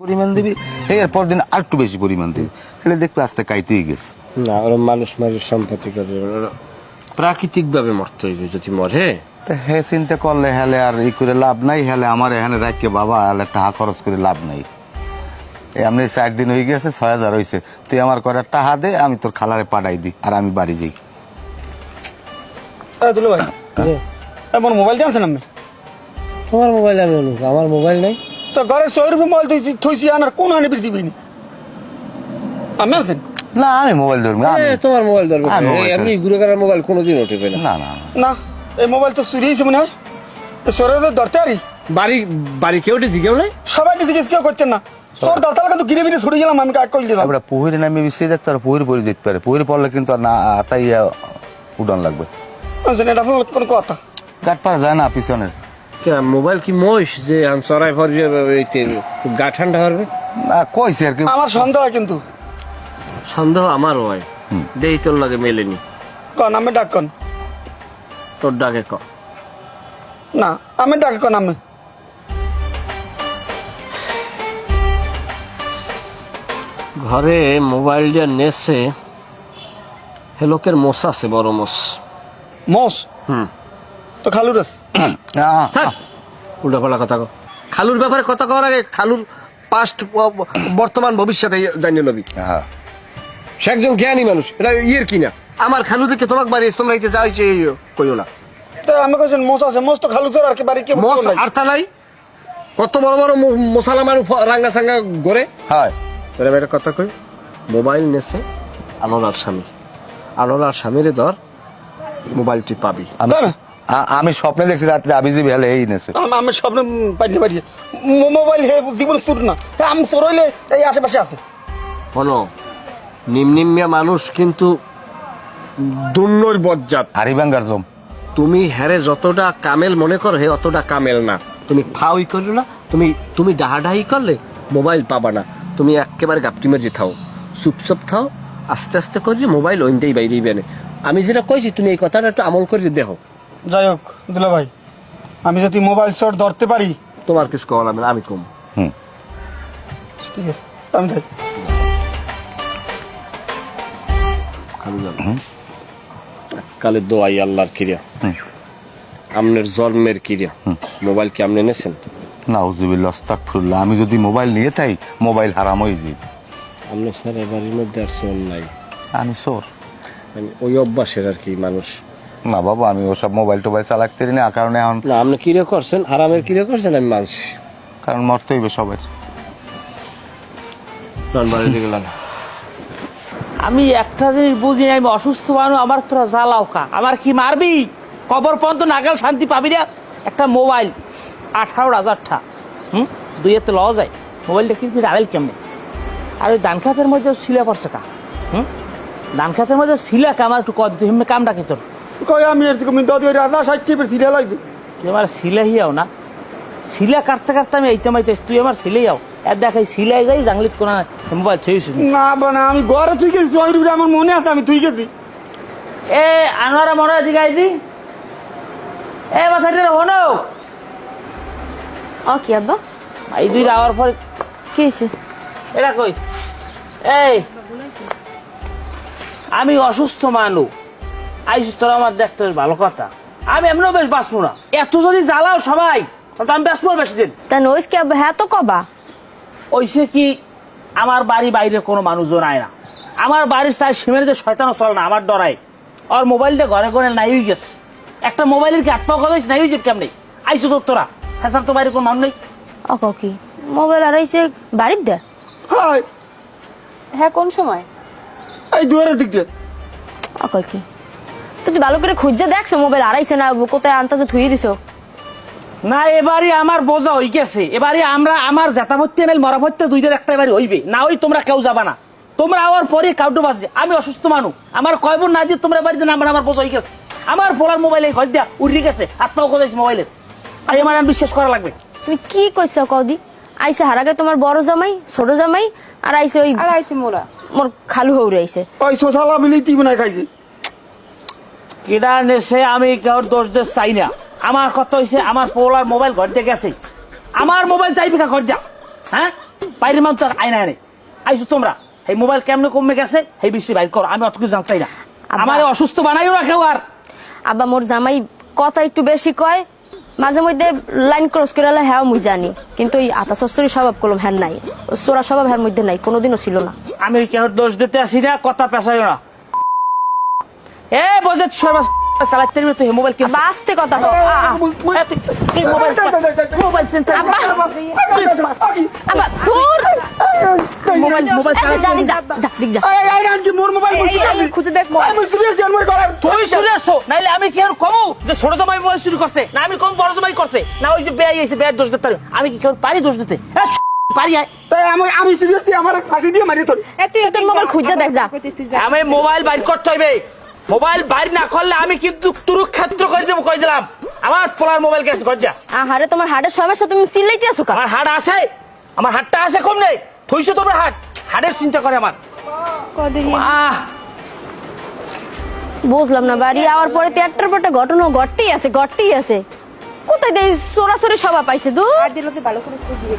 পরিমাণ দিবি এরপর দিন আর একটু বেশি পরিমাণ দিবি। তাহলে দেখবে আস্তে কাইতেই গেছে। না ওরা মানুষ মারি সম্পত্তি করে প্রাকৃতিক ভাবে মরতে হইবে যদি মরে। তা হে চিন্তা করলে হেলে আর ই করে লাভ নাই হেলে আমার এখানে রাখকে বাবা হেলে টাকা খরচ করে লাভ নাই। এই এমনি চার দিন হয়ে গেছে ছয় হাজার হয়েছে তুই আমার করে টাকা দে আমি তোর খালারে পাঠাই দিই আর আমি বাড়ি যাই। ভাই এমন মোবাইল জানছেন আমি তোমার মোবাইল আমি আমার মোবাইল নাই। তো ঘরে শহর মোবাইল তুই থইছি আনার কোন আনে পৃথিবী আমি আছেন? না আমি মোবাইল ধরবি আমি। তোমার মোবাইল ধরবে। আমি ঘুরে করার মোবাইল কোনোদিন উঠবে না। না না এই মোবাইল তো চুরি হয়েছে মনে হয়। শহরে তো ধরতে পারি। বাড়ি বাড়ি কেউ উঠে জিগেও নাই? সবাই জিজ্ঞেস কেউ করছেন না। কিন্তু গিরে বিরে ছুটে গেলাম আমি কাজ করে দিলাম আমরা পুহুরে নামে বিশ্বে দেখতে পারে পুহুরে পরে যেতে পারে। পুহুরে পড়লে কিন্তু আর না তাই উডান লাগবে। বুঝছেন, এটা কোনো কথা। গাট পারা যায় না পিছনের। মোবাইল কি মোষ যে আন চড়াই ফরিয়ে গা ঠান্ডা হবে? না কইছে আর কি। আমার সন্দেহ হয় কিন্তু। সন্দেহ আমার হয়। হুম। দেই তোর লাগে মেলেনি। কন আমি ডাক কন? তোর ডাকে ক। না আমি ডাক কন আমি। ঘরে মোবাইল দিয়ে নেছে হে লোকের মোষ আছে বড় মোষ। মোস হুম। তো খালুর আছে। উল্টা পাল্টা কথা কও। খালুর ব্যাপারে কথা কওয়ার আগে খালুর পাস্ট বর্তমান ভবিষ্যতে জানিয়ে লবি। হ্যাঁ। সে একজন জ্ঞানী মানুষ এটা ইয়ের কিনা আমার খালু থেকে তোমাকে বাড়ি তোমরা ইতে যাই যে কইও না। আমি কইছেন মোস আছে মোস তো খালু তোর আর কি বাড়ি কে মশ আর তা নাই। কত বড় বড় মশালা মানুষ রাঙ্গা সাঙ্গা গড়ে। হয়। এরকম একটা কথা কই মোবাইল নেছে আনোলার স্বামী। আনোলার স্বামীরে ধর মোবাইল তুই পাবি আমি স্বপ্নে দেখছি রাত্রে আবিজি ভেলে এই নেছে। আম- আমি স্বপ্নে পাইতে পারি। মো- মোবাইল হে জীবন সুর না। আমি হইলে এই আশেপাশে আছে। শোনো নিম্নিম্যা মানুষ কিন্তু দুর্নর বজ্জাত। হারি ভাঙ্গার জম তুমি হ্যারে যতটা কামেল মনে করো হে অতটা কামেল না। তুমি ফাউই করল না তুমি তুমি ডাহাডাহি করলে মোবাইল পাবা না। তুমি একেবারে গাপটি মেরে থাও। চুপচাপ থাও আস্তে আস্তে করলে মোবাইল ওইটাই বাইরেই বেনে। আমি যেটা কইছি তুমি এই কথাটা একটু আমল করে দেখো। যাই হোক দুলা ভাই আমি যদি মোবাইল শট ধরতে পারি। তোমার কিছু কল আমি আমি কম। হুম। ঠিক আছে আমি খালি যাব কালে দোয়াই আল্লাহর কিরিয়া। হুম। আমনের জন্মের কিরিয়া। মোবাইল কি আপনি এনেছেন না উজুবিল্লা আস্তাগফিরুল্লাহ আমি যদি মোবাইল নিয়ে থাই মোবাইল হারাম হয়ে যাবে। আপনি স্যার এবারের মধ্যে আর শোন নাই। আমি সোর আমি ওই অভ্যাসের আর কি মানুষ। না বাবা আমি ওসব মোবাইল টোবাইল চালাতে পারি না কারণে এখন না আপনি কিরে করছেন? হারামের কিরে করছেন? আমি মানছি। কারণ মরতে হইবে সবাই। আমি একটা জিনিস বুঝি না, আমি অসুস্থ মানুষ আমার তোরা জ্বালাও কা। আমার কি মারবি? কবর পর্যন্ত নাগাল শান্তি পাবি না? একটা মোবাইল আঠারো হাজারটা হুম? দুই এতে লওয়া যায় মোবাইলটা কিন্তু আড়াইল কেমনে? আর ওই ধান খাতের মধ্যে শিলা পড়ছে কা হুম? ধান খাতের মধ্যে শিলা কা আমার একটু কদ হিমে কামটা কি তোর? কই আমি এর থেকে দাদি ওই রাজা ষাটটি পের সিরিয়াল আইছে তুই আমার শিলা হিয়াও না? শিলা কাটতে কাটতে আমি এইতে মাইতে তুই আমার সিলাই যাও আর দেখাই সিলাই যাই জাংলিত কোনা মোবাইল থইছি না বানা আমি ঘরে তুই গেছি ওই আমার মনে আছে আমি তুই গেছি। এ আনোয়ারা মনে দিকে আইদি এ মাথাটি হনো। ও কি আব্বা? এই দুই যাওয়ার পর কি হয়েছে এটা কই? এই। আমি অসুস্থ মানু। আইসি তোরা আমার দেখতে বেশ ভালো কথা। আমি এমনিও বেশ বাঁচবো না। এত যদি জ্বালাও সবাই তাহলে তো আমি বাঁচবো বেশি দিন তা নইস কি হ্যাঁ তো কবা। ওইসে কি আমার বাড়ি বাইরে কোনো মানুষজন আয় না। আমার বাড়ির চাই সিমের যে শয়তানও চলে না আমার ডরাই। আর মোবাইলটা ঘরে ঘরে নাই হয়ে গেছে। একটা মোবাইলের কি আত্মা কথা নাই হয়ে যাবে কেমনি? আইসো তোর তোরা। হ্যাঁ তো বাইরে কোনো মানুষ নেই? ও কও কি? মোবাইল আর আইছে বাড়ির দে। হাই হ্যাঁ কোন সময়? এই দুয়ারের দিক দিয়ে। ও কই কি? তো তুই ভালো করে খুঁজে দেখছ মোবাইল আড়াইছে না কোথায় আনতাছে থুই দিছো। না এবারে আমার বোঝা হয়ে গেছে। এবারে আমরা আমার জেতা ভর্তি নাইল মরা ভর্তি দুইটার একটা এবারে হইবে। না ওই তোমরা কেউ যাবা না। তোমরা আওয়ার পরে কাউটু বাজছে আমি অসুস্থ মানুষ আমার কয়বার না দিয়ে তোমরা বাড়িতে না আমার আমার বোঝা হয়ে গেছে। আমার পোলার মোবাইলে ঘর দিয়া উড়ে গেছে আত্মাও কোথায় মোবাইলের? আর আমার আমি বিশ্বাস করা লাগবে। তুমি কি কইছো কদি আইছে হারাগে তোমার বড় জামাই ছোট জামাই আর আইছে ওই আর আইসি মোরা। মোর খালু হৌরে আইছে। ওই শোষালা মিলি তুই বানাই খাইছে। কেডা নেছে আমি কাউর দোষ দোষ চাই না। আমার কথা হয়েছে আমার পোলার মোবাইল ঘর দিয়ে গেছে। আমার মোবাইল চাইবি কা ঘর দিয়া। হ্যাঁ? বাইরের মানুষ তো আয় না আনে আইসো তোমরা। এই মোবাইল কেমনে কমে গেছে? এই বিষয়ে বাইর করো। আমি অত কিছু জানতে চাই না। আমার অসুস্থ বানাইও না কেউ আর। আব্বা মোর জামাই কথা একটু বেশি কয়। মাঝে মধ্যে লাইন ক্রস করে এলে হ্যাঁ মুই জানি। কিন্তু ওই আতা সস্তরি স্বভাব কলম হ্যান নাই। সোরা স্বভাব হ্যার মধ্যে নাই। কোনোদিনও ছিল না। আমি কেন দোষ দিতে আসি না কথা পেশাইও না। এ বোঝে সর্বাস চালাতে তো এই মোবাইল কিনছে। আব্বা আস্তে কথা। এ, তুই মোবাইল মোবাইল চিন্তা আব্বা। আব্বা তোর মোবাইল মোবাইল যা, যা, যা, দিক যা। এই, এই, এই, মোর মোবাইল বলছি এই, খুঁজে দেখ মোবাইল। আমি সিরিয়াস করার। তুই নাইলে আমি কি আর কমু? যে ছোট জামাই মোবাইল চুরি করছে। না আমি কম বড় জামাই করছে। না ওই যে বেয়াই এসে বেয়ার দোষ দিতে আমি কি কেউ পারি দোষ দিতে? এ, পারি তাই আমি আমি সিরিয়াসলি আমার ফাঁসি দিয়ে মারি তোর। তুই তোর মোবাইল খুঁজে দেখ যা। আমি মোবাইল বাইর করতে হইবে। মোবাইল বাইর না করলে আমি কিন্তু তুরুক্ষেত্র করে দেবো কই দিলাম? আমার পোলার মোবাইল গেছে গজ্জা। আহারে তোমার হাড়ের সমস্যা তুমি সিলাইতে আসো আমার হাট আছে আমার হাটটা আছে কম নেই। থইছো তোমার হাট হাটের চিন্তা করে আমার। আহ বুঝলাম না বাড়ি আওয়ার পরে তো একটার পর ঘটনা ঘটতেই আছে ঘটতেই আছে। কোথায় দেই চোরাচুরি সভা পাইছে দু আর দিল ভালো করে দিয়ে